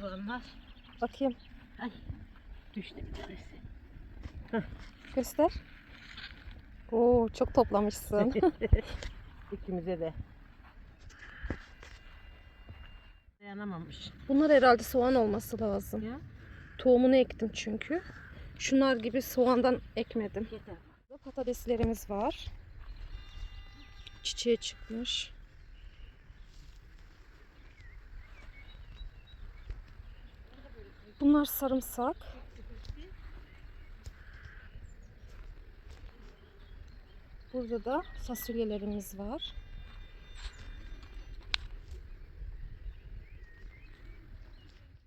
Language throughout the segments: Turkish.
soğanlar. Bakayım. Ay düştü bir tanesi. Göster. Oo çok toplamışsın. İkimize de. Dayanamamış. Bunlar herhalde soğan olması lazım. Ya. Tohumunu ektim çünkü. Şunlar gibi soğandan ekmedim. Yeter. Patateslerimiz var. Çiçeğe çıkmış. Bunlar sarımsak. Burada da fasulyelerimiz var.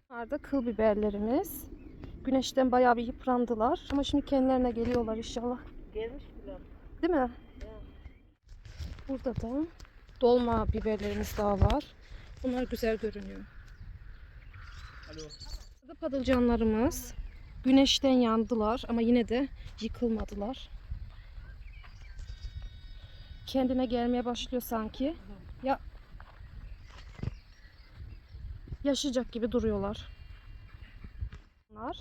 Bunlar da kıl biberlerimiz. Güneşten bayağı bir yıprandılar. Ama şimdi kendilerine geliyorlar inşallah. Gelmiş bile. Değil mi? Burada da dolma biberlerimiz daha var. Bunlar güzel görünüyor. Alo. Burada patlıcanlarımız güneşten yandılar ama yine de yıkılmadılar. Kendine gelmeye başlıyor sanki. Ya yaşayacak gibi duruyorlar. Bunlar.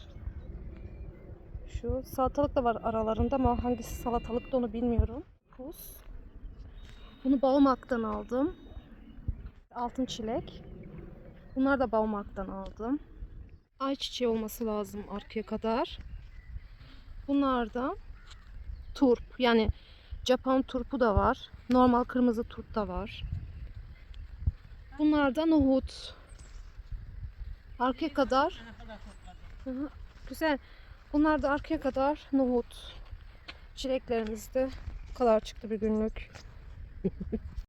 Şu salatalık da var aralarında ama hangisi salatalık da onu bilmiyorum. Pus. Bunu Baumarkt'tan aldım. Altın çilek. Bunlar da Baumarkt'tan aldım. Ayçiçeği olması lazım arkaya kadar. Bunlar da turp. Yani Japon turpu da var. Normal kırmızı turp da var. Bunlar da nohut. Arkaya kadar. Güzel. Bunlar da arkaya kadar nohut. Çileklerimiz de bu kadar çıktı bir günlük.